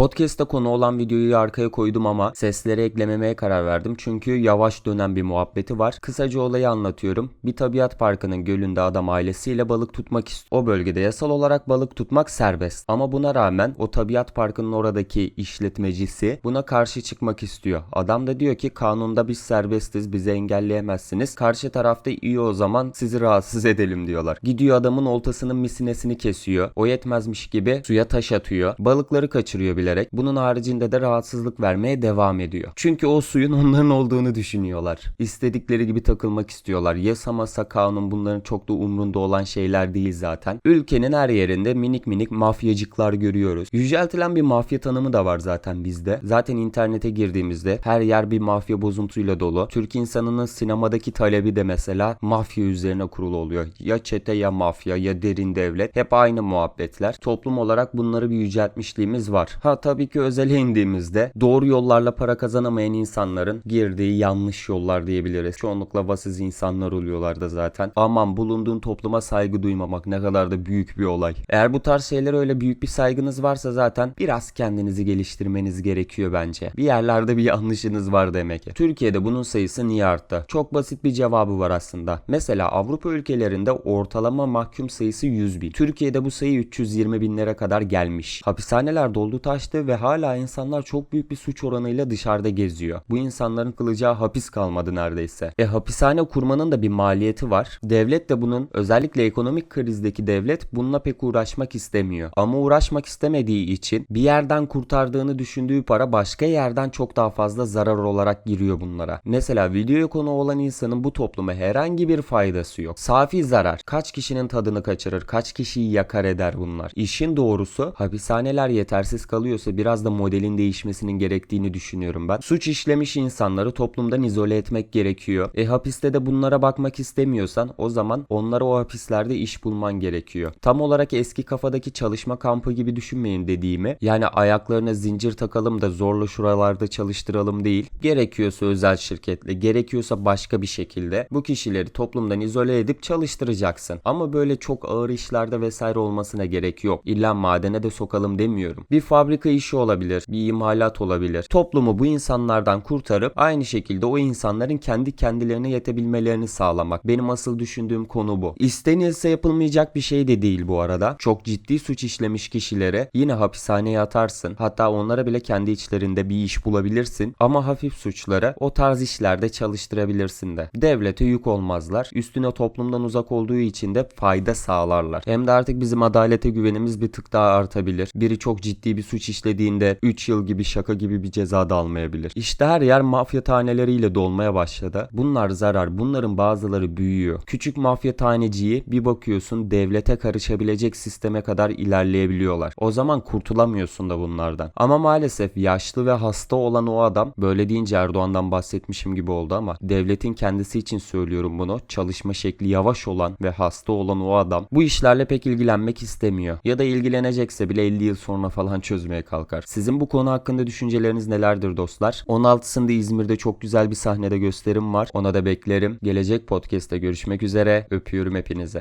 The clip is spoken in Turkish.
Podcast'ta konu olan videoyu arkaya koydum ama sesleri eklememeye karar verdim. Çünkü yavaş dönen bir muhabbeti var. Kısaca olayı anlatıyorum. Bir tabiat parkının gölünde adam ailesiyle balık tutmak istiyor. O bölgede yasal olarak balık tutmak serbest. Ama buna rağmen o tabiat parkının oradaki işletmecisi buna karşı çıkmak istiyor. Adam da diyor ki kanunda biz serbestiz bizi engelleyemezsiniz. Karşı tarafta iyi o zaman sizi rahatsız edelim diyorlar. Gidiyor adamın oltasının misinesini kesiyor. O yetmezmiş gibi suya taş atıyor. Balıkları kaçırıyor bilerek. Bunun haricinde de rahatsızlık vermeye devam ediyor. Çünkü o suyun onların olduğunu düşünüyorlar. İstedikleri gibi takılmak istiyorlar. Yasamasa kanun bunların çok da umrunda olan şeyler değil zaten. Ülkenin her yerinde minik minik mafyacıklar görüyoruz. Yüceltilen bir mafya tanımı da var zaten bizde. Zaten internete girdiğimizde her yer bir mafya bozuntuyla dolu. Türk insanının sinemadaki talebi de mesela mafya üzerine kurulu oluyor. Ya çete ya mafya ya derin devlet. Hep aynı muhabbetler. Toplum olarak bunları bir yüceltmişliğimiz var. Ha tabii ki özele indiğimizde doğru yollarla para kazanamayan insanların girdiği yanlış yollar diyebiliriz. Çoğunlukla vasız insanlar oluyorlar da zaten. Aman bulunduğun topluma saygı duymamak ne kadar da büyük bir olay. Eğer bu tarz şeylere öyle büyük bir saygınız varsa zaten biraz kendinizi geliştirmeniz gerekiyor bence. Bir yerlerde bir yanlışınız var demek ki. Türkiye'de bunun sayısı niye arttı? Çok basit bir cevabı var aslında. Mesela Avrupa ülkelerinde ortalama mahkum sayısı 100 bin. Türkiye'de bu sayı 320 binlere kadar gelmiş. Hapishaneler doldu taştı ve hala insanlar çok büyük bir suç oranıyla dışarıda geziyor. Bu insanların kılacağı hapis kalmadı neredeyse. E hapishane kurmanın da bir maliyeti var. Devlet de bunun özellikle ekonomik krizdeki devlet bununla pek uğraşmak istemiyor. Ama uğraşmak istemediği için bir yerden kurtardığını düşündüğü para başka yerden çok daha fazla zarar olarak giriyor bunlara. Mesela videoya konu olan insanın bu topluma herhangi bir faydası yok. Safi zarar. Kaç kişinin tadını kaçırır, kaç kişiyi yakar eder bunlar. İşin doğrusu hapishaneler yetersiz kalıyorsa biraz da modelin değişmesinin gerektiğini düşünüyorum ben. Suç işlemiş insanları toplumdan izole etmek gerekiyor. E hapiste de bunlara bakmak istemiyorsan o zaman onlara o hapislerde iş bulman gerekiyor. Tam olarak eski kafadaki çalışma kampı gibi düşünmeyin dediğimi. Yani ayaklarına zincir takalım da zorla şuralarda çalıştıralım değil. Gerekiyorsa özel şirketle, gerekiyorsa başka bir şekilde bu kişileri toplumdan izole edip çalıştıracaksın. Ama böyle çok ağır işlerde vesaire olmasına gerek yok. İlla madene de sokalım demiyorum. Bir fabrika işi olabilir, bir imalat olabilir. Toplumu bu insanlardan kurtarıp aynı şekilde o insanların kendi kendilerine yetebilmelerini sağlamak. Benim asıl düşündüğüm konu bu. İstenilse yapılmayacak bir şey de değil bu arada. Çok ciddi suç işlemiş kişilere yine hapishaneye atarsın. Hatta onlara bile kendi içlerinde bir iş bulabilirsin. Ama hafif suçlara o tarz işlerde çalıştırabilirsin de. Devlete yük olmazlar. Üstüne toplumdan uzak olduğu için de fayda sağlarlar. Hem de artık bizim adalete güvenimiz bir tık daha artabilir. Biri çok ciddi bir suç işlediğinde 3 yıl gibi şaka gibi bir ceza da almayabilir. İşte her yer mafya taneleriyle dolmaya başladı. Bunlar zarar. Bunların bazıları büyüyor. Küçük mafya taneciyi bir bakıyorsun devlete karışabilecek sisteme kadar ilerleyebiliyorlar. O zaman kurtulamıyorsun da bunlardan. Ama maalesef yaşlı ve hasta olan o adam böyle deyince Erdoğan'dan bahsetmişim gibi oldu ama devletin kendisi için söylüyorum bunu. Çalışma şekli yavaş olan ve hasta olan o adam bu işlerle pek ilgilenmek istemiyor. Ya da ilgilenecekse bile 50 yıl sonra falan çözmeye kalkar. Sizin bu konu hakkında düşünceleriniz nelerdir dostlar? 16'sında İzmir'de çok güzel bir sahnede gösterim var. Ona da beklerim. Gelecek podcast'te görüşmek üzere. Öpüyorum hepinize.